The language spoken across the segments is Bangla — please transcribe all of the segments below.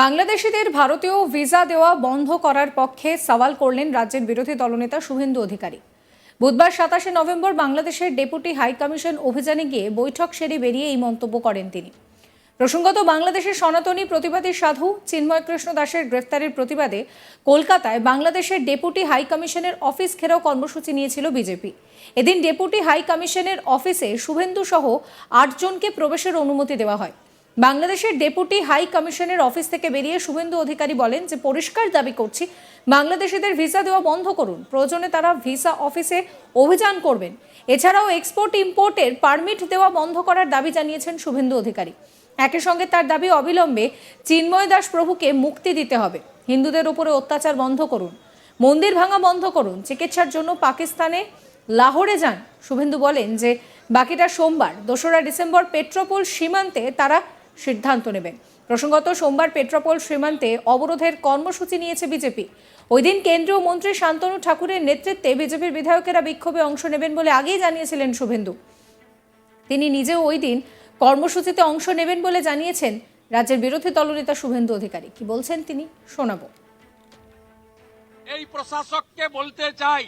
বাংলাদেশিদের ভারতীয় ভিসা দেওয়া বন্ধ করার পক্ষে সওয়াল করলেন রাজ্যের বিরোধী দলনেতা শুভেন্দু অধিকারী। বুধবার সাতাশে নভেম্বর বাংলাদেশের ডেপুটি হাই কমিশন অভিযানে গিয়ে বৈঠক সেরে বেরিয়ে এই মন্তব্য করেন তিনি। প্রসঙ্গত, বাংলাদেশের সনাতনী প্রতিবাদী সাধু চিন্ময় কৃষ্ণ দাসের গ্রেফতারের প্রতিবাদে কলকাতায় বাংলাদেশের ডেপুটি হাই কমিশনের অফিস ঘেরাও কর্মসূচি নিয়েছিল বিজেপি। এদিন ডেপুটি হাই কমিশনের অফিসে শুভেন্দু সহ আটজনকে প্রবেশের অনুমতি দেওয়া হয়। বাংলাদেশের ডেপুটি হাই কমিশনের অফিস থেকে বেরিয়ে শুভেন্দু অধিকারী বলেন যে পরিষ্কার দাবি করছি, বাংলাদেশিদের ভিসা দেওয়া বন্ধ করুন। প্রয়োজনে তারা ভিসা অফিসে অভিযান করবেন। এছাড়াও এক্সপোর্ট, ইম্পোর্টের পারমিট দেওয়া বন্ধ করার দাবি জানিয়েছেন শুভেন্দু অধিকারী। একই সঙ্গে তার দাবি অবিলম্বে চিন্ময় দাস প্রভুকে মুক্তি দিতে হবে। হিন্দুদের উপরে অত্যাচার বন্ধ করুন। মন্দির ভাঙা বন্ধ করুন। চিকিৎসার জন্য পাকিস্তানে লাহোরে যান। শুভেন্দু বলেন যে বাকিটা সোমবার, দোসরা ডিসেম্বর পেট্রোপোল সীমান্তে তারা সিদ্ধান্ত নেবেন। প্রসঙ্গত, সোমবার পেট্রোপোল সীমান্তে অবরোধের কর্মসূচি নিয়েছে বিজেপি। ওই দিন কেন্দ্রীয় মন্ত্রী শান্তনু ঠাকুরের নেতৃত্বে বিজেপির বিধায়কেরা বিক্ষোভে অংশ নেবেন বলে আগেই জানিয়েছিলেন শুভেন্দু। তিনি নিজেও ওই দিন কর্মসূচিতে অংশ নেবেন বলে জানিয়েছেন রাজ্যের বিরোধী দলনেতা শুভেন্দু অধিকারী। কি বলছেন তিনি? শোনাবো। এই প্রশাসককে বলতে চাই,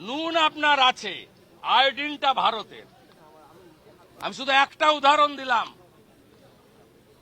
নুন আপনার আছে, আয়োডিনটা ভারতের। আমি শুধু একটা উদাহরণ দিলাম।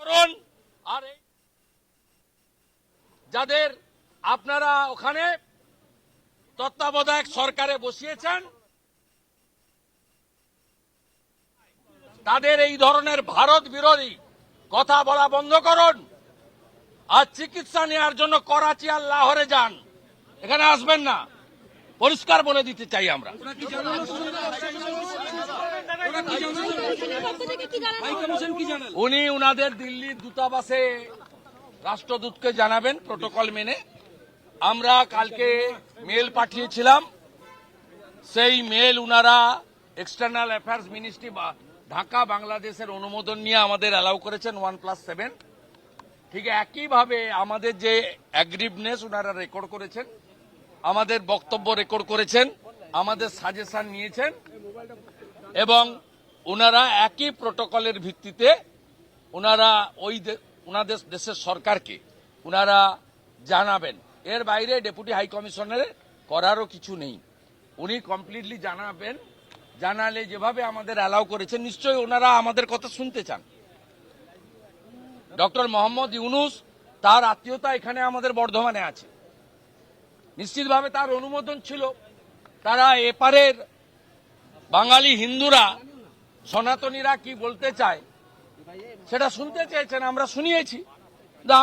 করুন। আর যাদের আপনারা ওখানে তত্ত্বাবধায়ক সরকারে বসিয়েছেন, তাদের এই ধরনের ভারত বিরোধী কথা বলা বন্ধ করুন। আর চিকিৎসা নেওয়ার জন্য করাচি আর লাহোরে যান। এখানে আসবেন না। পরিষ্কার বলে দিতে চাই আমরা। উনি উনাদের দিল্লির দূতাবাসে রাষ্ট্রদূতকে জানাবেন প্রোটোকল মেনে। আমরা কালকে মেল পাঠিয়েছিলাম। সেই মেল উনারা এক্সটার্নাল অ্যাফেয়ার্স মিনিস্ট্রি বা ঢাকা বাংলাদেশের অনুমোদন নিয়ে আমাদের অ্যালাউ করেছেন ওয়ান প্লাস সেভেন। ঠিক একইভাবে আমাদের যে অ্যাগ্রিভনেস ওনারা রেকর্ড করেছেন আমাদের বক্তব্য রেকর্ড করেছেন, আমাদের সাজেশন নিয়েছেন এবং ওনারা একই প্রোটোকলের ভিত্তিতে ওনারা ওই ওনাদের দেশের সরকারকে ওনারা জানাবেন। এর বাইরে ডেপুটি হাই কমিশনারের করারও কিছু নেই। উনি কমপ্লিটলি জানাবেন, জানালে যেভাবে আমাদের অ্যালাউ করেছেন, নিশ্চয়ই ওনারা আমাদের কথা শুনতে চান। ডক্টর মোহাম্মদ ইউনুস তার আত্মীয়তা এখানে আমাদের বর্ধমানে আছে। নিশ্চিতভাবে তার অনুমোদন ছিল। তারা এপারের বাঙালি হিন্দুরা, সনাতনীরা কি বলতে চায়, সেটা শুনতে চেয়েছেন, আমরা শুনিয়েছি।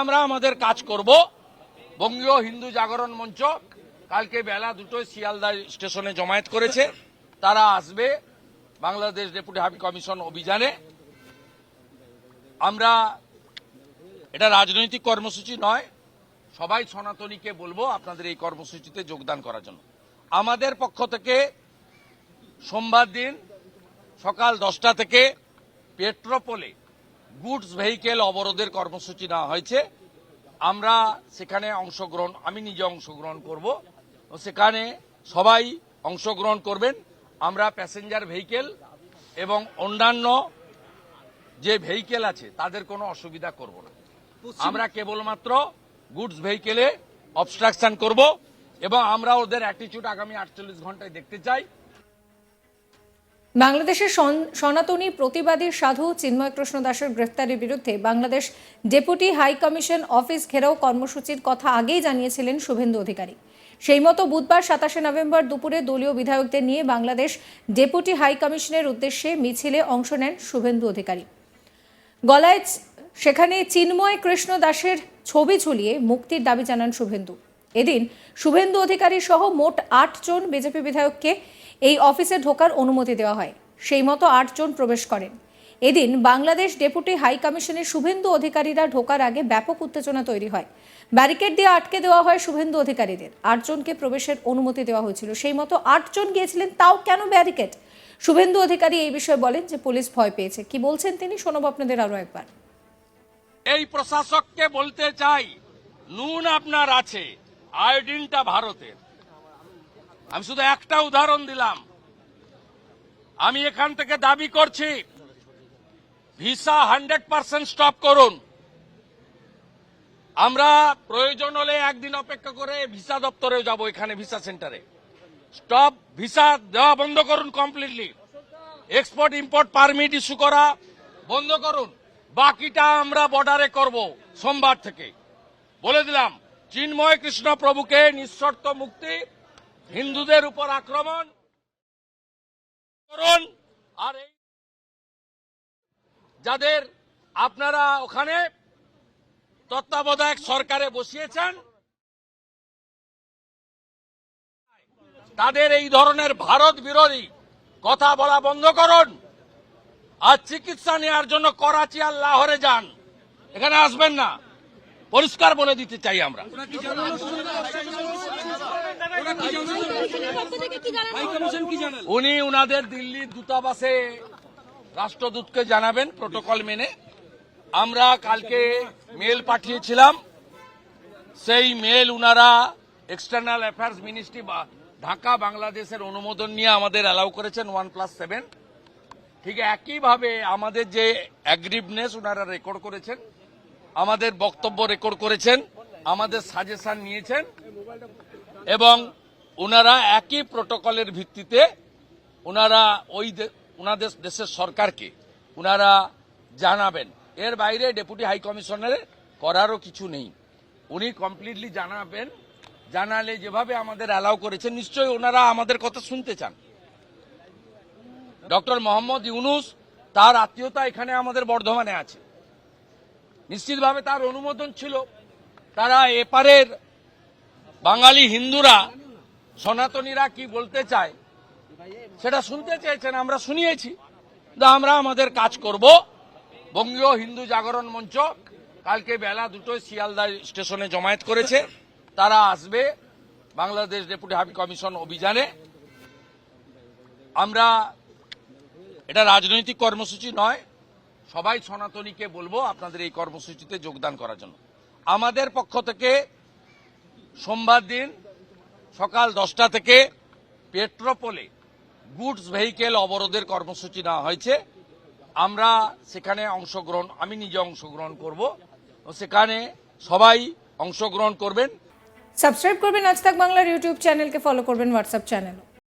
আমরা আমাদের কাজ করব। বঙ্গীয় হিন্দু জাগরণ মঞ্চ কালকে বেলা দুটোয় শিয়ালদা স্টেশনে জমায়েত করেছে। তারা আসবে বাংলাদেশ ডেপুটি হাই কমিশন অভিযানে। আমরা এটা রাজনৈতিক কর্মসূচি নয় সবাই সনাতনীকে বলব আপনাদের এই কর্মসূচিতে যোগদান করার জন্য। আমাদের পক্ষ থেকে সোমবার দিন সকাল দশটা থেকে পেট্রোপোলে গুডস ভেহিকেল অবরোধের কর্মসূচি নেওয়া হয়েছে। আমরা সেখানে অংশগ্রহণ আমি নিজে অংশগ্রহণ করব। সেখানে সবাই অংশগ্রহণ করবেন। আমরা প্যাসেঞ্জার ভেহিকেল এবং অন্যান্য যে ভেহিকেল আছে তাদের কোনো অসুবিধা করব না। আমরা কেবলমাত্র গুডস ভেহিকেলে অবস্ট্রাকশন করব এবং আমরা ওদের অ্যাটিটিউড আগামী আটচল্লিশ ঘন্টায় দেখতে চাই। বাংলাদেশের সনাতনী প্রতিবাদী সাধু চিন্ময় কৃষ্ণ দাসের গ্রেফতারের বিরুদ্ধে Bangladesh deputy high commission office ঘেরাও কর্মসূচির কথা আগেই জানিয়েছিলেন শুভেন্দু অধিকারী। সেই মতো বুধবার সাতাশে নভেম্বর দুপুরে দলীয় বিধায়কদের নিয়ে বাংলাদেশ ডেপুটি হাই কমিশনের উদ্দেশ্যে মিছিলে অংশ নেন শুভেন্দু অধিকারী। গলায় সেখানে চিন্ময় কৃষ্ণ দাসের ছবি ঝুলিয়ে মুক্তির দাবি জানান শুভেন্দু। এদিন শুভেন্দু অধিকারী সহ মোট আটজন বিজেপি বিধায়ককে এই অফিসে ঢোকার অনুমতি দেওয়া হয়। সেই মতো আটজন প্রবেশ করেন। এদিন বাংলাদেশ ডেপুটি হাই কমিশনের শুভেন্দু অধিকারীরা ঢোকার আগে ব্যাপক উত্তেজনা তৈরি হয়। ব্যারিকেড দিয়ে আটকে দেওয়া হয় শুভেন্দু অধিকারীদের। আটজনকে প্রবেশের অনুমতি দেওয়া হয়েছিল। সেই মতো আটজন গিয়েছিলেন, তাও কেন ব্যারিকেড? শুভেন্দু অধিকারী এই বিষয়ে বলেন যে পুলিশ ভয় পেয়েছে। কি বলছেন তিনি? শোনব আপনাদের আরও একবার। এই প্রশাসককে বলতে চাই, নুন আপনার আছে, আয়োডিনটা ভারতের। আমি শুধু একটা উদাহরণ দিলাম। আমি এখান থেকে দাবি করছি, ভিসা হান্ড্রেড পার্সেন্ট স্টপ করুন। আমরা প্রয়োজন হলে একদিন অপেক্ষা করে ভিসা দপ্তরে যাব এখানে, ভিসা সেন্টারে। স্টপ, ভিসা দেওয়া বন্ধ করুন completely. Export, import permit issue করা বন্ধ করুন। বাকিটা আমরা বর্ডারে করব সোমবার থেকে। বলে দিলাম, চিন্ময় কৃষ্ণ প্রভুকে নিঃশর্ত মুক্তি, হিন্দুদের উপর আক্রমণ করুন, আর এই যাদের আপনারা ওখানে তত্ত্বাবধায়ক সরকারে বসিয়েছেন, তাদের এই ধরনের ভারত বিরোধী কথা বলা বন্ধ করুন। আর চিকিৎসা নেওয়ার জন্য করাচি আর লাহোরে যান। এখানে আসবেন না। পরিষ্কার বলে দিতে চাই আমরা। উনি উনাদের দিল্লির দূতাবাসে রাষ্ট্রদূতকে জানাবেন প্রোটোকল মেনে। আমরা কালকে মেল পাঠিয়েছিলাম। সেই মেল উনারা এক্সটার্নাল অ্যাফেয়ার্স মিনিস্ট্রি বা ঢাকা বাংলাদেশের অনুমোদন নিয়ে আমাদের অ্যালাউ করেছেন ওয়ান প্লাস সেভেন। ঠিক একইভাবে আমাদের যে অ্যাগ্রিভনেস ওনারা রেকর্ড করেছেন, আমাদের বক্তব্য রেকর্ড করেছেন, আমাদের সাজেশন নিয়েছেন, এবং ওনারা একই প্রোটোকলের ভিত্তিতে ওনারা ওই ওনাদের দেশের সরকারকে ওনারা জানাবেন। এর বাইরে ডেপুটি হাই কমিশনারের করারও কিছু নেই। উনি কমপ্লিটলি জানাবেন, জানালে যেভাবে আমাদের অ্যালাউ করেছেন, নিশ্চয়ই ওনারা আমাদের কথা শুনতে চান। ডক্টর মোহাম্মদ ইউনুস তার আত্মীয়তা এখানে আমাদের বর্ধমানে আছে। নিশ্চিতভাবে তার অনুমোদন ছিল। তারা এপারের বাঙালি হিন্দুরা, সনাতনীরা কি বলতে চায় সেটা শুনতে চেয়েছেন, আমরা শুনিয়েছি। আমরা আমাদের কাজ করব। বঙ্গীয় হিন্দু জাগরণ মঞ্চ কালকে বেলা দুটোয় শিয়ালদা স্টেশনে জমায়েত করেছে। তারা আসবে বাংলাদেশ ডেপুটি হাই কমিশন অভিযানে। আমরা এটা রাজনৈতিক কর্মসূচি নয়। সবাই সনাতনীকে বলব আপনাদের এই কর্মসূচিতে যোগদান করার জন্য। আমাদের পক্ষ থেকে সোমবার দিন সকাল দশটা থেকে পেট্রোপোলে গুডস ভেহিকেল অবরোধের কর্মসূচি নেওয়া হয়েছে। আমরা সেখানে অংশগ্রহণ, আমি নিজে অংশগ্রহণ করব। সেখানে সবাই অংশগ্রহণ করবেন। সাবস্ক্রাইব করবেন আজ তাক বাংলার ইউটিউব চ্যানেলকে, ফলো করবেন হোয়াটসঅ্যাপ চ্যানেল